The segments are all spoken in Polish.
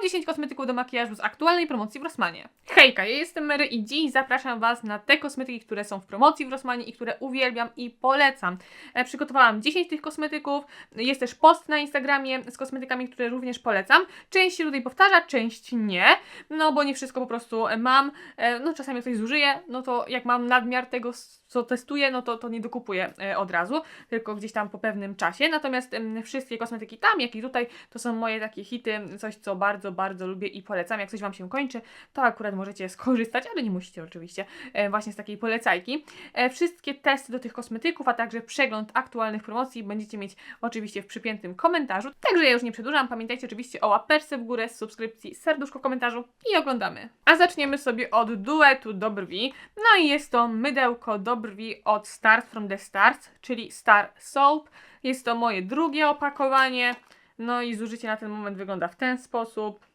Top 10 kosmetyków do makijażu z aktualnej promocji w Rossmanie. Hejka, ja jestem Mary i dziś zapraszam Was na te kosmetyki, które są w promocji w Rossmanie i które uwielbiam i polecam. E, Przygotowałam 10 tych kosmetyków, jest też post na Instagramie z kosmetykami, które również polecam. Część się tutaj powtarza, część nie, no bo nie wszystko po prostu e, mam. E, No czasami coś zużyję, no to jak mam nadmiar tego, co testuję, no to, to nie dokupuję e, od razu, tylko gdzieś tam po pewnym czasie. Natomiast em, wszystkie kosmetyki tam, jak i tutaj, to są moje takie hity, coś co bardzo, bardzo lubię i polecam. Jak coś Wam się kończy, to akurat możecie skorzystać, ale nie musicie oczywiście, e, właśnie z takiej polecajki. E, Wszystkie testy do tych kosmetyków, a także przegląd aktualnych promocji będziecie mieć oczywiście w przypiętym komentarzu. Także ja już nie przedłużam, pamiętajcie oczywiście o łapeczce w górę, subskrypcji, serduszko komentarzu i oglądamy. A zaczniemy sobie od duetu do brwi. No i jest to mydełko do brwi od Start from the Stars, czyli Star Soap. Jest to moje drugie opakowanie. No i zużycie na ten moment wygląda w ten sposób.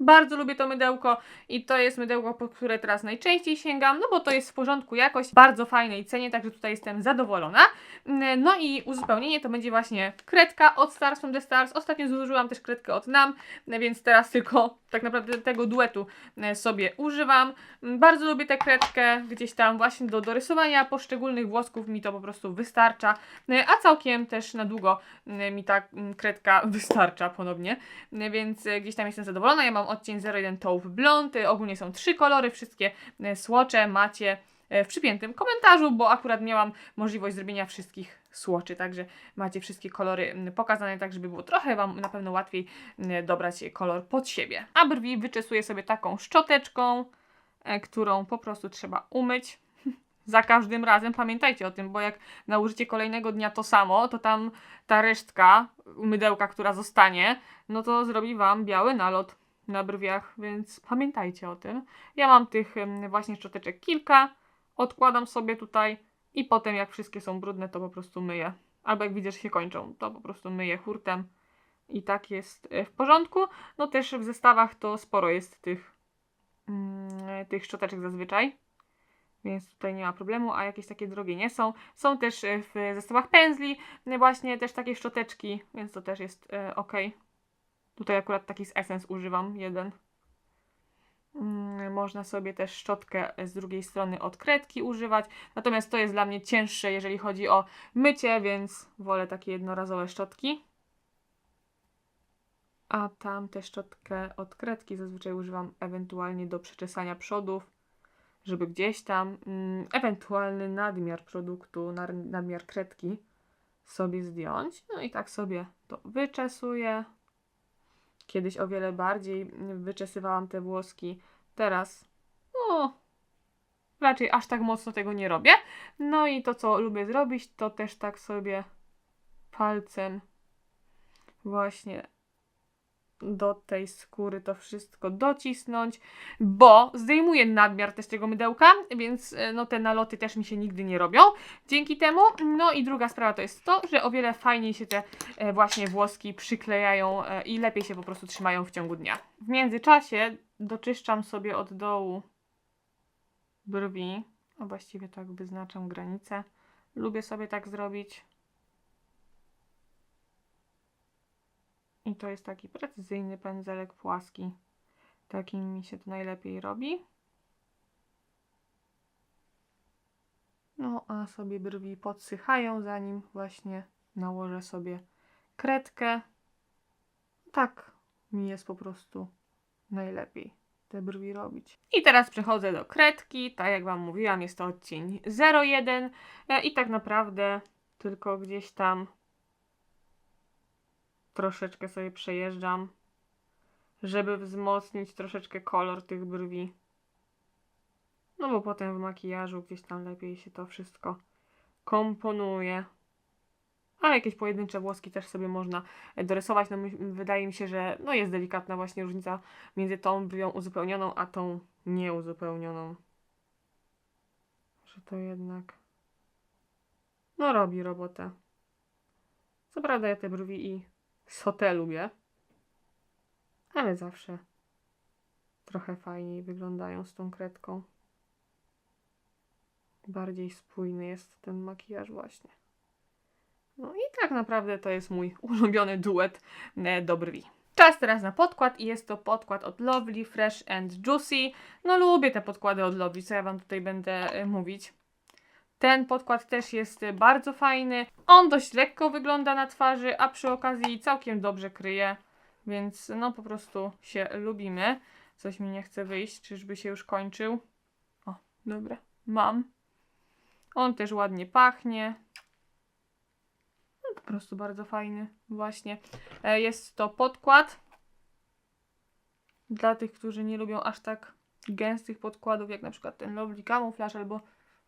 Bardzo lubię to mydełko i to jest mydełko, po które teraz najczęściej sięgam, no bo to jest w porządku jakość, bardzo fajnej cenie, także tutaj jestem zadowolona. Mm, No i uzupełnienie to będzie właśnie kredka od Stars from the Stars. Ostatnio zużyłam też kredkę od NAM, więc teraz tylko tak naprawdę tego duetu e, sobie używam. Mm, Bardzo lubię tę kredkę, gdzieś tam właśnie do dorysowania poszczególnych włosków mi to po prostu wystarcza, a całkiem też na długo mi ta mm, kredka wystarcza ponownie, więc e, gdzieś tam jestem zadowolona. Ja mam odcień 01 Taupe Blond, ogólnie są trzy kolory, wszystkie e, słocze macie e, w przypiętym komentarzu, bo akurat miałam możliwość zrobienia wszystkich słoczy, także macie wszystkie kolory pokazane, tak żeby było trochę Wam na pewno łatwiej dobrać kolor pod siebie. A brwi wyczesuję sobie taką szczoteczką, e, którą po prostu trzeba umyć. Za każdym razem pamiętajcie o tym, bo jak nałożycie kolejnego dnia to samo, to tam ta resztka mydełka, która zostanie, no to zrobi Wam biały nalot na brwiach, więc pamiętajcie o tym. Ja mam tych właśnie szczoteczek kilka, odkładam sobie tutaj i potem jak wszystkie są brudne, to po prostu myję. Albo jak widzę, że się kończą, to po prostu myję hurtem i tak jest e, w porządku. No też w zestawach to sporo jest tych, mm, tych szczoteczek zazwyczaj, więc tutaj nie ma problemu, a jakieś takie drogie nie są. Są też e, w zestawach pędzli e, właśnie też takie szczoteczki, więc to też jest e, ok. Tutaj akurat taki z Essence używam, jeden. Mm, Można sobie też szczotkę z drugiej strony od kredki używać. Natomiast to jest dla mnie cięższe, jeżeli chodzi o mycie, więc wolę takie jednorazowe szczotki. A tam tę szczotkę od kredki zazwyczaj używam ewentualnie do przeczesania przodów, żeby gdzieś tam mm, ewentualny nadmiar produktu, nadmiar kredki sobie zdjąć. No i tak sobie to wyczesuję. Kiedyś o wiele bardziej wyczesywałam te włoski. Teraz, no, raczej aż tak mocno tego nie robię. No i to, co lubię zrobić, to też tak sobie palcem właśnie do tej skóry to wszystko docisnąć, bo zdejmuję nadmiar też tego mydełka, więc e, no te naloty też mi się nigdy nie robią dzięki temu. No i druga sprawa to jest to, że o wiele fajniej się te e, właśnie włoski przyklejają e, i lepiej się po prostu trzymają w ciągu dnia. W międzyczasie doczyszczam sobie od dołu brwi, a właściwie tak wyznaczam granicę. Lubię sobie tak zrobić. I to jest taki precyzyjny pędzelek płaski. Takim mi się to najlepiej robi. No, a sobie brwi podsychają, zanim właśnie nałożę sobie kredkę. Tak mi jest po prostu najlepiej te brwi robić. I teraz przechodzę do kredki. Tak jak Wam mówiłam, jest to odcień 01 e, i tak naprawdę tylko gdzieś tam troszeczkę sobie przejeżdżam, żeby wzmocnić troszeczkę kolor tych brwi. No bo potem w makijażu gdzieś tam lepiej się to wszystko komponuje. A jakieś pojedyncze włoski też sobie można dorysować. No, wydaje mi się, że no jest delikatna właśnie różnica między tą brwią uzupełnioną, a tą nieuzupełnioną. Że to jednak no robi robotę. Co prawda ja te brwi i sotę lubię, ale zawsze trochę fajniej wyglądają z tą kredką. Bardziej spójny jest ten makijaż właśnie. No i tak naprawdę to jest mój ulubiony duet e, do brwi. Czas teraz na podkład i jest to podkład od Lovely, Fresh and Juicy. No lubię te podkłady od Lovely, co ja Wam tutaj będę e, mówić. Ten podkład też jest bardzo fajny. On dość lekko wygląda na twarzy, a przy okazji całkiem dobrze kryje. Więc no po prostu się lubimy. Coś mi nie chce wyjść, czyżby się już kończył. O, dobra, mam. On też ładnie pachnie. No, po prostu bardzo fajny, właśnie. E, Jest to podkład. Dla tych, którzy nie lubią aż tak gęstych podkładów, jak na przykład ten Lovely Camouflage, albo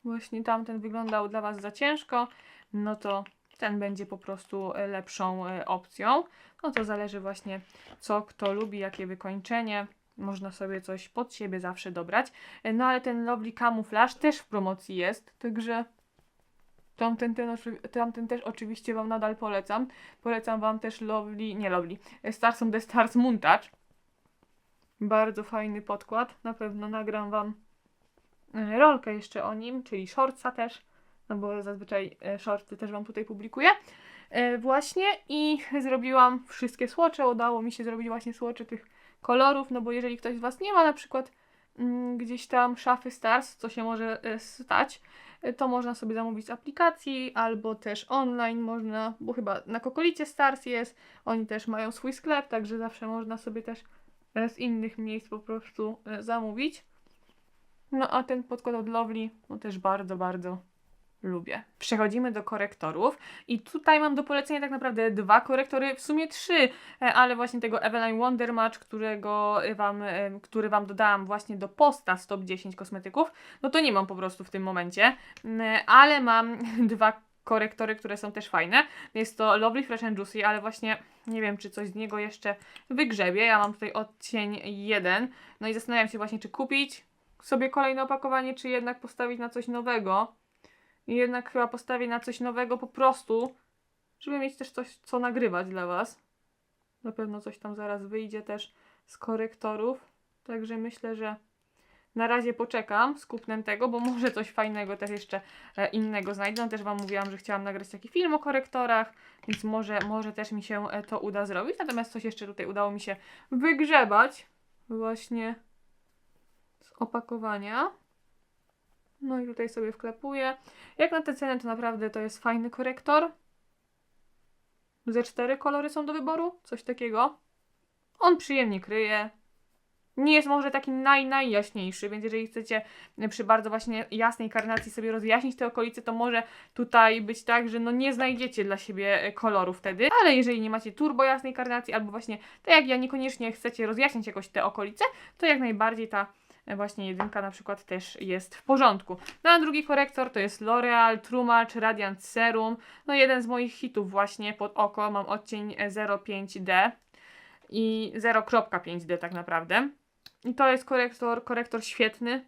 właśnie tamten wyglądał dla Was za ciężko, no to ten będzie po prostu e, lepszą e, opcją. No to zależy właśnie, co kto lubi, jakie wykończenie. Można sobie coś pod siebie zawsze dobrać. E, No ale ten Lovely Camouflage też w promocji jest, także tamten, ten, tamten też oczywiście Wam nadal polecam. Polecam Wam też Lovely, nie Lovely, Stars on the Stars Montage. Bardzo fajny podkład. Na pewno nagram Wam rolkę jeszcze o nim, czyli shortsa też, no bo zazwyczaj e, shorty też Wam tutaj publikuję. E, Właśnie i zrobiłam wszystkie słocze. Udało mi się zrobić właśnie słocze tych kolorów, no bo jeżeli ktoś z Was nie ma na przykład mm, gdzieś tam szafy Stars, co się może stać, to można sobie zamówić z aplikacji albo też online można, bo chyba na Kokolicie Stars jest, oni też mają swój sklep, także zawsze można sobie też z innych miejsc po prostu zamówić. No a ten podkład od Lovely, no też bardzo, bardzo lubię. Przechodzimy do korektorów i tutaj mam do polecenia tak naprawdę dwa korektory, w sumie trzy, e, ale właśnie tego Eveline Wonder Match, którego wam, e, który Wam dodałam właśnie do posta z top 10 kosmetyków, no to nie mam po prostu w tym momencie, ale mam dwa korektory, które są też fajne. Jest to Lovely Fresh and Juicy, ale właśnie nie wiem, czy coś z niego jeszcze wygrzebie. Ja mam tutaj odcień 1, no i zastanawiam się właśnie, czy kupić sobie kolejne opakowanie, czy jednak postawić na coś nowego. I jednak chyba postawię na coś nowego po prostu, żeby mieć też coś, co nagrywać dla Was. Na pewno coś tam zaraz wyjdzie też z korektorów. Także myślę, że na razie poczekam z kupnem tego, bo może coś fajnego też jeszcze e, innego znajdę. Też Wam mówiłam, że chciałam nagrać taki film o korektorach, więc może, może też mi się e, to uda zrobić. Natomiast coś jeszcze tutaj udało mi się wygrzebać właśnie opakowania. No i tutaj sobie wklepuję. Jak na tę cenę to naprawdę to jest fajny korektor. Ze cztery kolory są do wyboru, coś takiego. On przyjemnie kryje. Nie jest może taki naj, najjaśniejszy, więc jeżeli chcecie przy bardzo właśnie jasnej karnacji sobie rozjaśnić te okolice, to może tutaj być tak, że no nie znajdziecie dla siebie e, koloru wtedy, ale jeżeli nie macie turbo jasnej karnacji, albo właśnie tak jak ja niekoniecznie chcecie rozjaśnić jakoś te okolice, to jak najbardziej ta właśnie jedynka na przykład też jest w porządku. No a drugi korektor to jest L'Oreal True Match Radiant Serum. No jeden z moich hitów właśnie pod oko. Mam odcień e, 05D i 0.5D tak naprawdę. I to jest korektor, korektor świetny.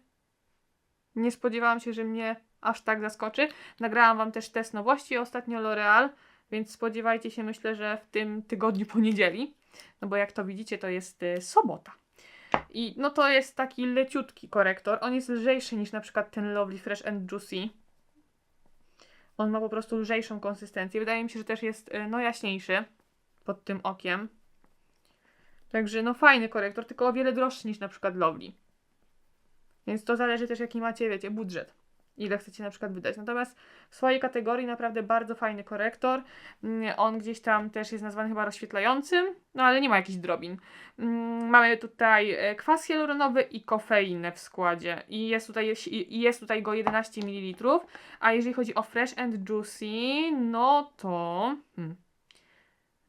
Nie spodziewałam się, że mnie aż tak zaskoczy. Nagrałam Wam też test nowości ostatnio L'Oreal, więc spodziewajcie się myślę, że w tym tygodniu poniedzieli. No bo jak to widzicie, to jest y, sobota. I no to jest taki leciutki korektor. On jest lżejszy niż na przykład ten Lovely Fresh and Juicy. On ma po prostu lżejszą konsystencję. Wydaje mi się, że też jest y, no jaśniejszy pod tym okiem. Także no fajny korektor, tylko o wiele droższy niż na przykład Lovely. Więc to zależy też jaki macie, wiecie, budżet. Ile chcecie na przykład wydać. Natomiast w swojej kategorii naprawdę bardzo fajny korektor. Mm, On gdzieś tam też jest nazwany chyba rozświetlającym, no ale nie ma jakichś drobin. Mm, Mamy tutaj e, kwas hialuronowy i kofeinę w składzie. I jest tutaj, jest tutaj go 11 ml. A jeżeli chodzi o Fresh and Juicy, no to... Hmm.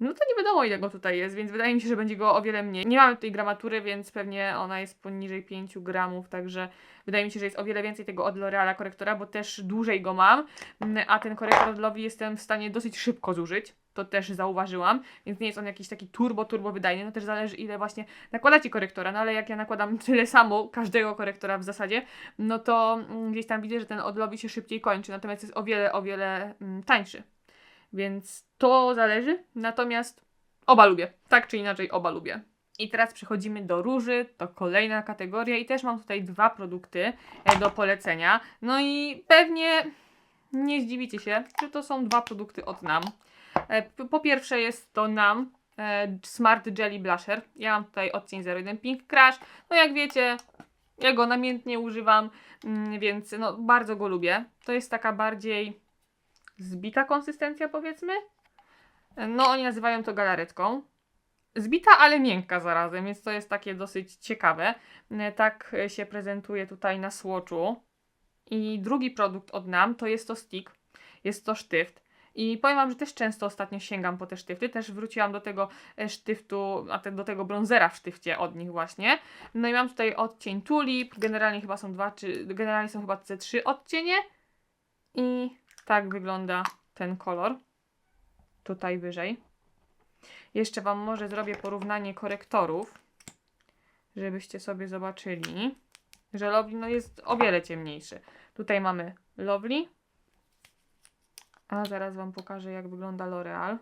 No to nie wiadomo ile go tutaj jest, więc wydaje mi się, że będzie go o wiele mniej. Nie mamy tutaj gramatury, więc pewnie ona jest poniżej 5 gramów, także wydaje mi się, że jest o wiele więcej tego od L'Oreala korektora, bo też dłużej go mam, Mm, a ten korektor od Lovely jestem w stanie dosyć szybko zużyć. To też zauważyłam, więc nie jest on jakiś taki turbo, turbo wydajny. No też zależy ile właśnie nakładacie korektora, no ale jak ja nakładam tyle samo każdego korektora w zasadzie, no to mm, gdzieś tam widzę, że ten od Lovely się szybciej kończy, natomiast jest o wiele, o wiele mm, tańszy. Więc to zależy. Natomiast oba lubię. Tak czy inaczej, oba lubię. I teraz przechodzimy do róży, to kolejna kategoria i też mam tutaj dwa produkty e, do polecenia. No i pewnie nie zdziwicie się, że to są dwa produkty od NAM. E, Po pierwsze jest to NAM e, Smart Jelly Blusher. Ja mam tutaj odcień 01 Pink Crush. No jak wiecie, ja go namiętnie używam, mm, więc no, bardzo go lubię. To jest taka bardziej zbita konsystencja, powiedzmy. No, oni nazywają to galaretką. Zbita, ale miękka zarazem, więc to jest takie dosyć ciekawe. Tak się prezentuje tutaj na słoczu. I drugi produkt od nam to jest to stick. Jest to sztyft. I powiem Wam, że też często ostatnio sięgam po te sztyfty. Też wróciłam do tego e, sztyftu, a te, do tego bronzera w sztyfcie od nich właśnie. No i mam tutaj odcień Tulip. Generalnie chyba są dwa, czy generalnie są chyba te trzy odcienie. I tak wygląda ten kolor. Tutaj wyżej. Jeszcze Wam może zrobię porównanie korektorów, żebyście sobie zobaczyli, że Lovely no jest o wiele ciemniejszy. Tutaj mamy Lovely, a zaraz Wam pokażę jak wygląda L'Oreal.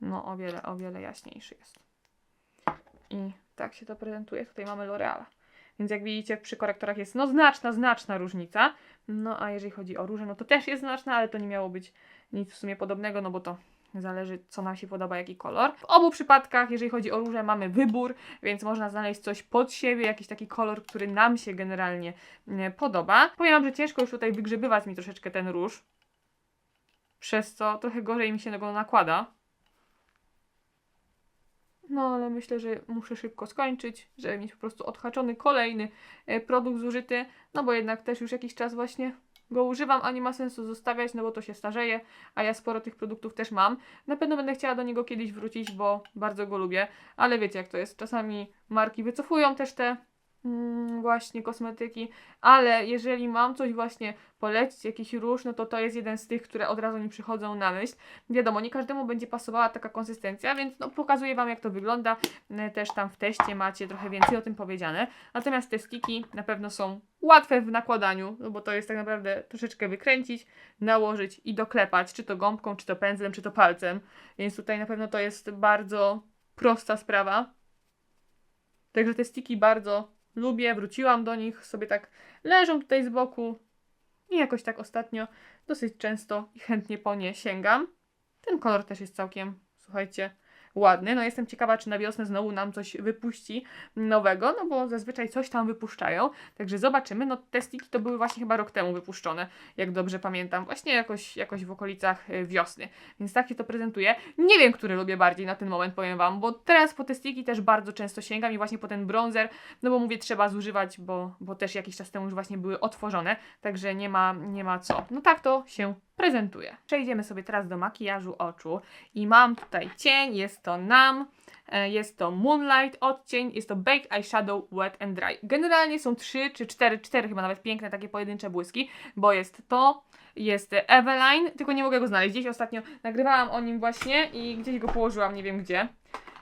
No o wiele, o wiele jaśniejszy jest. I tak się to prezentuje. Tutaj mamy L'Oreala. Więc jak widzicie przy korektorach jest no znaczna, znaczna różnica. No a jeżeli chodzi o róże, no to też jest znaczna, ale to nie miało być nic w sumie podobnego, no bo to Zależy, co nam się podoba, jaki kolor. W obu przypadkach, jeżeli chodzi o róże, mamy wybór, więc można znaleźć coś pod siebie, jakiś taki kolor, który nam się generalnie nie podoba. Powiem wam, że ciężko już tutaj wygrzebywać mi troszeczkę ten róż, przez co trochę gorzej mi się go nakłada. No, ale myślę, że muszę szybko skończyć, żeby mieć po prostu odhaczony kolejny e, produkt zużyty, no bo jednak też już jakiś czas właśnie go używam, a nie ma sensu zostawiać, no bo to się starzeje, a ja sporo tych produktów też mam. Na pewno będę chciała do niego kiedyś wrócić, bo bardzo go lubię, ale wiecie jak to jest, czasami marki wycofują też te mm, właśnie kosmetyki, ale jeżeli mam coś właśnie polecić, jakiś róż, no to to jest jeden z tych, które od razu mi przychodzą na myśl. Wiadomo, nie każdemu będzie pasowała taka konsystencja, więc no, pokazuję Wam jak to wygląda. E, Też tam w teście macie trochę więcej o tym powiedziane. Natomiast te stiki na pewno są łatwe w nakładaniu, no bo to jest tak naprawdę troszeczkę wykręcić, nałożyć i doklepać, czy to gąbką, czy to pędzlem, czy to palcem. Więc tutaj na pewno to jest bardzo prosta sprawa. Także te stiki bardzo lubię, wróciłam do nich, sobie tak leżą tutaj z boku i jakoś tak ostatnio dosyć często i chętnie po nie sięgam. Ten kolor też jest całkiem, słuchajcie, ładny. No jestem ciekawa, czy na wiosnę znowu nam coś wypuści nowego, no bo zazwyczaj coś tam wypuszczają, także zobaczymy. No te stiki to były właśnie chyba rok temu wypuszczone, jak dobrze pamiętam, właśnie jakoś, jakoś w okolicach y, wiosny, więc tak się to prezentuje. Nie wiem, który lubię bardziej na ten moment, powiem Wam, bo teraz po te stiki też bardzo często sięgam i właśnie po ten bronzer, no bo mówię, trzeba zużywać, bo, bo też jakiś czas temu już właśnie były otworzone, także nie ma, nie ma co. No tak to się prezentuje. Przejdziemy sobie teraz do makijażu oczu i mam tutaj cień, jest to NAM, e, jest to Moonlight odcień, jest to Baked Eyeshadow Wet and Dry. Generalnie są trzy czy cztery, cztery chyba nawet piękne takie pojedyncze błyski, bo jest to, jest Eveline, tylko nie mogę go znaleźć. Gdzieś ostatnio nagrywałam o nim właśnie i gdzieś go położyłam, nie wiem gdzie.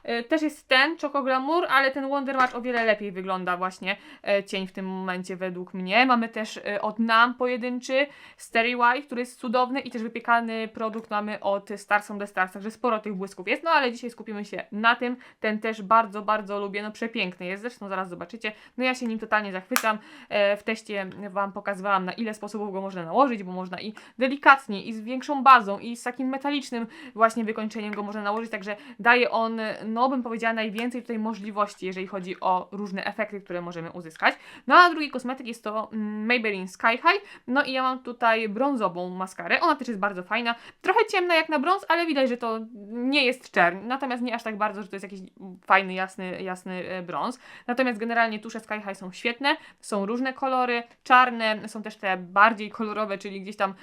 E, Też jest ten Choco Glamour, ale ten Wonder Match o wiele lepiej wygląda właśnie e, cień w tym momencie według mnie. Mamy też e, od NAM pojedynczy Starry White, który jest cudowny i też wypiekany produkt mamy od Stars on the Stars, także sporo tych błysków jest, no ale dzisiaj skupimy się na tym. Ten też bardzo, bardzo lubię, no przepiękny jest, zresztą zaraz zobaczycie. No ja się nim totalnie zachwycam. W teście Wam pokazywałam na ile sposobów go można nałożyć, bo można i delikatnie, i z większą bazą, i z takim metalicznym właśnie wykończeniem go można nałożyć, także daje on, no bym powiedziała, najwięcej tutaj możliwości, jeżeli chodzi o różne efekty, które możemy uzyskać. No a drugi kosmetyk jest to mm, Maybelline Sky High, no i ja mam tutaj brązową maskarę, ona też jest bardzo fajna, trochę ciemna jak na brąz, ale widać, że to nie jest czern, natomiast nie aż tak bardzo, że to jest jakiś fajny, jasny, jasny e, brąz. Natomiast generalnie tusze Sky High są świetne, są różne kolory, czarne, są też te bardziej kolorowe, czyli gdzieś tam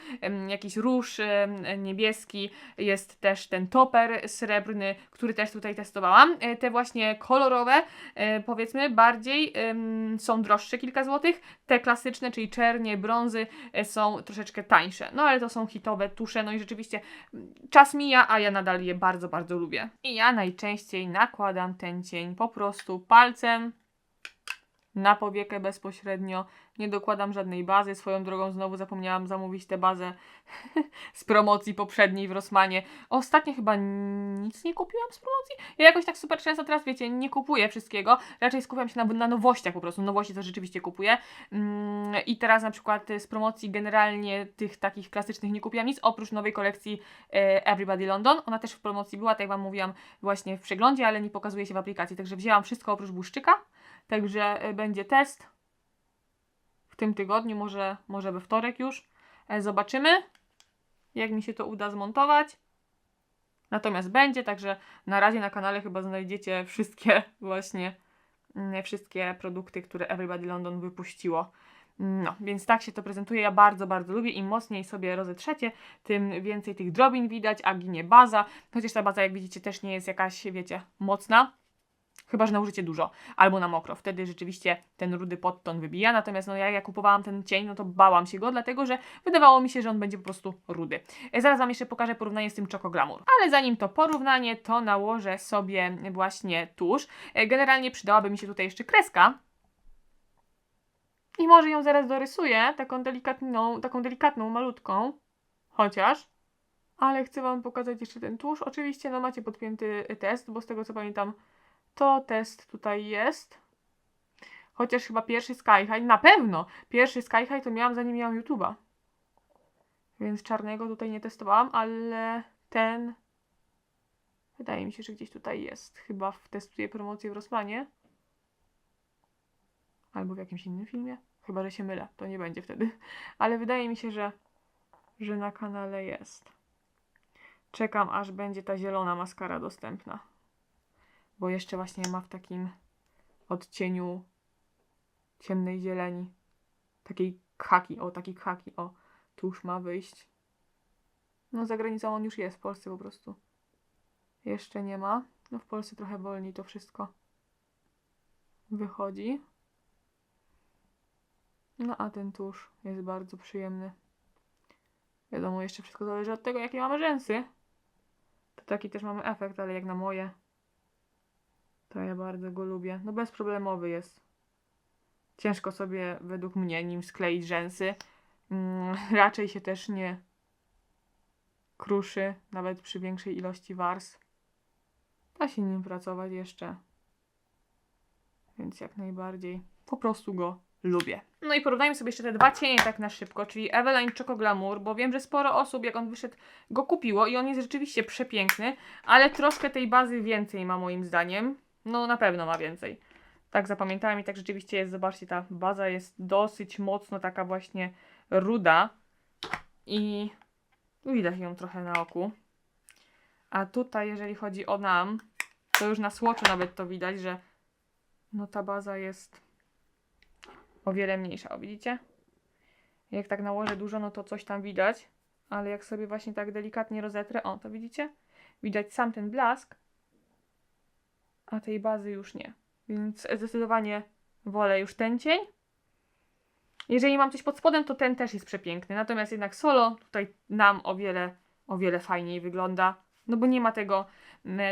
jakiś róż niebieski, jest też ten toper srebrny, który też tutaj E, Te właśnie kolorowe, e, powiedzmy, bardziej są droższe kilka złotych, te klasyczne, czyli czernie, brązy e, są troszeczkę tańsze, no ale to są hitowe tusze, no i rzeczywiście mm, czas mija, a ja nadal je bardzo, bardzo lubię. I ja najczęściej nakładam ten cień po prostu palcem na powiekę bezpośrednio. Nie dokładam żadnej bazy. Swoją drogą znowu zapomniałam zamówić tę bazę z promocji poprzedniej w Rossmanie. Ostatnio chyba nic nie kupiłam z promocji. Ja jakoś tak super często teraz, wiecie, nie kupuję wszystkiego. Raczej skupiam się na, na nowościach po prostu. Nowości to rzeczywiście kupuję. Mm, I teraz na przykład z promocji generalnie tych takich klasycznych nie kupiłam nic, oprócz nowej kolekcji e, Everybody London. Ona też w promocji była, tak jak Wam mówiłam, właśnie w przeglądzie, ale nie pokazuje się w aplikacji. Także wzięłam wszystko oprócz błyszczyka. Także e, będzie test w tym tygodniu, może, może we wtorek już. E, Zobaczymy, jak mi się to uda zmontować. Natomiast będzie, także na razie na kanale chyba znajdziecie wszystkie właśnie mm, wszystkie produkty, które Everybody London wypuściło. No, więc tak się to prezentuje. Ja bardzo, bardzo lubię. Im mocniej sobie rozetrzecie, tym więcej tych drobin widać, a ginie baza. Chociaż ta baza, jak widzicie, też nie jest jakaś, wiecie, mocna. Chyba, że nałożycie dużo, albo na mokro. Wtedy rzeczywiście ten rudy podton wybija. Natomiast no, jak ja kupowałam ten cień, no to bałam się go, dlatego że wydawało mi się, że on będzie po prostu rudy. E, Zaraz Wam jeszcze pokażę porównanie z tym Choco Glamour. Ale zanim to porównanie, to nałożę sobie właśnie tusz. E, Generalnie przydałaby mi się tutaj jeszcze kreska. I może ją zaraz dorysuję, taką delikatną, taką delikatną, malutką. Chociaż. Ale chcę Wam pokazać jeszcze ten tusz. Oczywiście no macie podpięty test, bo z tego co pamiętam, to test tutaj jest. Chociaż chyba pierwszy Sky High, na pewno pierwszy Sky High to miałam zanim miałam YouTube'a. Więc czarnego tutaj nie testowałam, ale ten wydaje mi się, że gdzieś tutaj jest. Chyba w testuję promocję w Rossmanie. Albo w jakimś innym filmie. Chyba, że się mylę, to nie będzie wtedy. Ale wydaje mi się, że, że na kanale jest. Czekam, aż będzie ta zielona maskara dostępna bo jeszcze właśnie ma w takim odcieniu ciemnej zieleni. Takiej khaki, o taki khaki, o, tu już ma wyjść. No za granicą on już jest, w Polsce po prostu. Jeszcze nie ma. No w Polsce trochę wolniej to wszystko wychodzi. No a ten tusz jest bardzo przyjemny. Wiadomo, jeszcze wszystko zależy od tego, jakie mamy rzęsy. To taki też mamy efekt, ale jak na moje, to ja bardzo go lubię. No bezproblemowy jest. Ciężko sobie według mnie nim skleić rzęsy. Mm, raczej się też nie kruszy, nawet przy większej ilości warstw. Da się nim pracować jeszcze. Więc jak najbardziej. Po prostu go lubię. No i porównajmy sobie jeszcze te dwa cienie tak na szybko, czyli Eveline Choco Glamour, bo wiem, że sporo osób, jak on wyszedł, go kupiło i on jest rzeczywiście przepiękny, ale troszkę tej bazy więcej ma moim zdaniem. No na pewno ma więcej. Tak zapamiętałem i tak rzeczywiście jest. Zobaczcie, ta baza jest dosyć mocno taka właśnie ruda i widać ją trochę na oku. A tutaj, jeżeli chodzi o nam, to już na słoczu nawet to widać, że no ta baza jest o wiele mniejsza. O, widzicie? Jak tak nałożę dużo, no to coś tam widać, ale jak sobie właśnie tak delikatnie rozetrę, o, to widzicie? Widać sam ten blask, a tej bazy już nie. Więc zdecydowanie wolę już ten cień. Jeżeli mam coś pod spodem, to ten też jest przepiękny. Natomiast jednak solo tutaj nam o wiele, o wiele fajniej wygląda. No bo nie ma tego,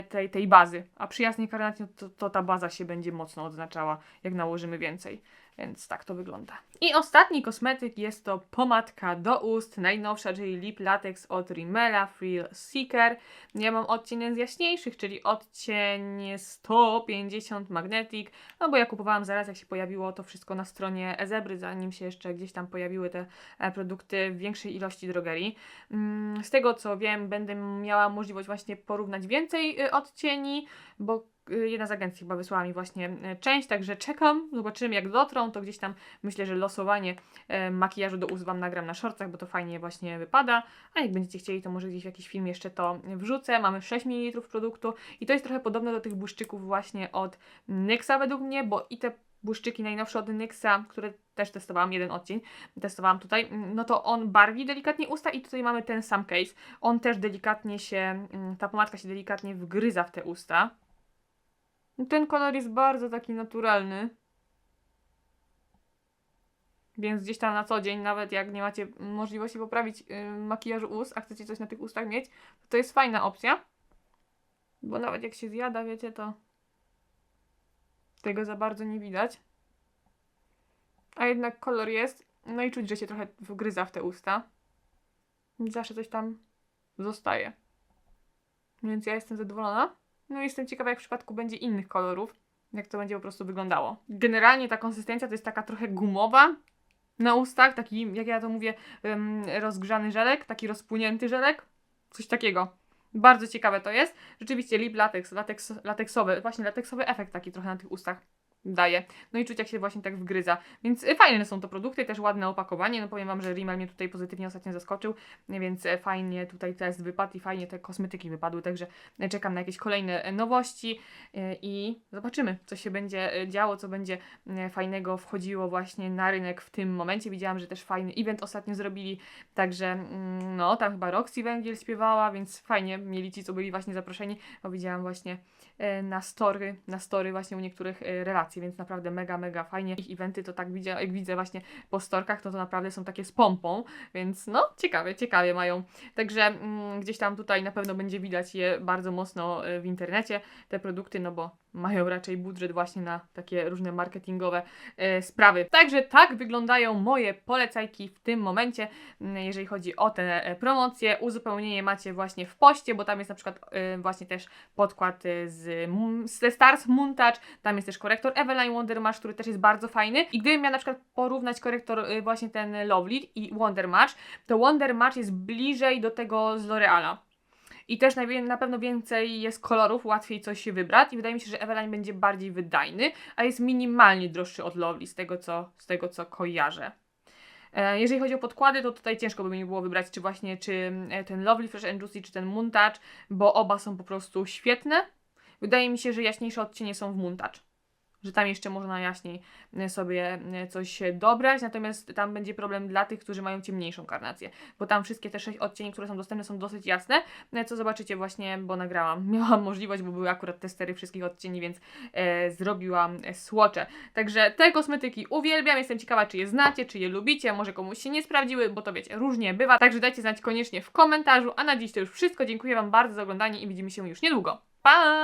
tej, tej bazy. A przy jasnej karnacji no to, to ta baza się będzie mocno odznaczała, jak nałożymy więcej. Więc tak to wygląda. I ostatni kosmetyk jest to pomadka do ust, najnowsza, czyli Lip Latex od Rimmela Frill Seeker. Ja mam odcień z jaśniejszych, czyli odcień 150 Magnetic, no bo ja kupowałam zaraz, jak się pojawiło to wszystko na stronie Ezebry, zanim się jeszcze gdzieś tam pojawiły te e, produkty w większej ilości drogerii. Mm, Z tego co wiem, będę miała możliwość właśnie porównać więcej y, odcieni, bo y, jedna z agencji chyba wysłała mi właśnie y, część, także czekam, zobaczymy jak dotrą, to gdzieś tam myślę, że losowanie e, makijażu do ust Wam nagram na shortach, bo to fajnie właśnie wypada, a jak będziecie chcieli, to może gdzieś w jakiś film jeszcze to wrzucę. Mamy 6 ml produktu i to jest trochę podobne do tych błyszczyków właśnie od NYXa według mnie, bo i te błyszczyki najnowsze od NYXa, które też testowałam, jeden odcień testowałam tutaj, no to on barwi delikatnie usta i tutaj mamy ten sam case. On też delikatnie się, mm, ta pomadka się delikatnie wgryza w te usta. Ten kolor jest bardzo taki naturalny. Więc gdzieś tam na co dzień, nawet jak nie macie możliwości poprawić yy, makijażu ust, a chcecie coś na tych ustach mieć, to, to jest fajna opcja. Bo nawet jak się zjada, wiecie, to tego za bardzo nie widać. A jednak kolor jest. No i czuć, że się trochę wgryza w te usta. Zawsze coś tam zostaje. Więc ja jestem zadowolona. No i jestem ciekawa, jak w przypadku będzie innych kolorów, jak to będzie po prostu wyglądało. Generalnie ta konsystencja to jest taka trochę gumowa na ustach, taki, jak ja to mówię, rozgrzany żelek, taki rozpłynięty żelek, coś takiego. Bardzo ciekawe to jest. Rzeczywiście lip latex, lateks, lateksowy, właśnie lateksowy efekt taki trochę na tych ustach daje. No i czuć jak się właśnie tak wgryza. Więc y, fajne są to produkty, też ładne opakowanie. No powiem Wam, że Rimmel mnie tutaj pozytywnie ostatnio zaskoczył, więc e, fajnie tutaj test wypadł i fajnie te kosmetyki wypadły, także e, czekam na jakieś kolejne e, nowości e, i zobaczymy, co się będzie e, działo, co będzie e, fajnego wchodziło właśnie na rynek w tym momencie. Widziałam, że też fajny event ostatnio zrobili, także mm, no, tam chyba Roxy Węgiel śpiewała, więc fajnie mieli ci, co byli właśnie zaproszeni, bo widziałam właśnie e, na story, na story właśnie u niektórych e, relacji, więc naprawdę mega, mega fajnie. Ich eventy to tak widzę, jak widzę właśnie po storkach, no to naprawdę są takie z pompą, więc no ciekawie, ciekawie mają. Także mm, gdzieś tam tutaj na pewno będzie widać je bardzo mocno e, w internecie, te produkty, no bo mają raczej budżet właśnie na takie różne marketingowe e, sprawy. Także tak wyglądają moje polecajki w tym momencie, mm, jeżeli chodzi o te e, promocje. Uzupełnienie macie właśnie w poście, bo tam jest na przykład e, właśnie też podkład e, z, ze Stars Muntouch, tam jest też korektor Eveline Wonder Match, który też jest bardzo fajny. I gdybym miała na przykład porównać korektor y, właśnie ten Lovely i Wonder Match, to Wonder Match jest bliżej do tego z L'Oreala. I też na pewno więcej jest kolorów, łatwiej coś się wybrać i wydaje mi się, że Eveline będzie bardziej wydajny, a jest minimalnie droższy od Lovely z tego co, z tego, co kojarzę. E, Jeżeli chodzi o podkłady, to tutaj ciężko by mi było wybrać, czy właśnie czy e, ten Lovely Fresh and Juicy, czy ten Muntouch, bo oba są po prostu świetne. Wydaje mi się, że jaśniejsze odcienie są w Muntouch. Że tam jeszcze można jaśniej e, sobie e, coś dobrać, natomiast tam będzie problem dla tych, którzy mają ciemniejszą karnację, bo tam wszystkie te sześć odcieni, które są dostępne są dosyć jasne, e, co zobaczycie właśnie, bo nagrałam, miałam możliwość, bo były akurat testery wszystkich odcieni, więc e, zrobiłam słocze. Także te kosmetyki uwielbiam, jestem ciekawa, czy je znacie, czy je lubicie, może komuś się nie sprawdziły, bo to wiecie, różnie bywa, także dajcie znać koniecznie w komentarzu, a na dziś to już wszystko, dziękuję Wam bardzo za oglądanie i widzimy się już niedługo. Pa!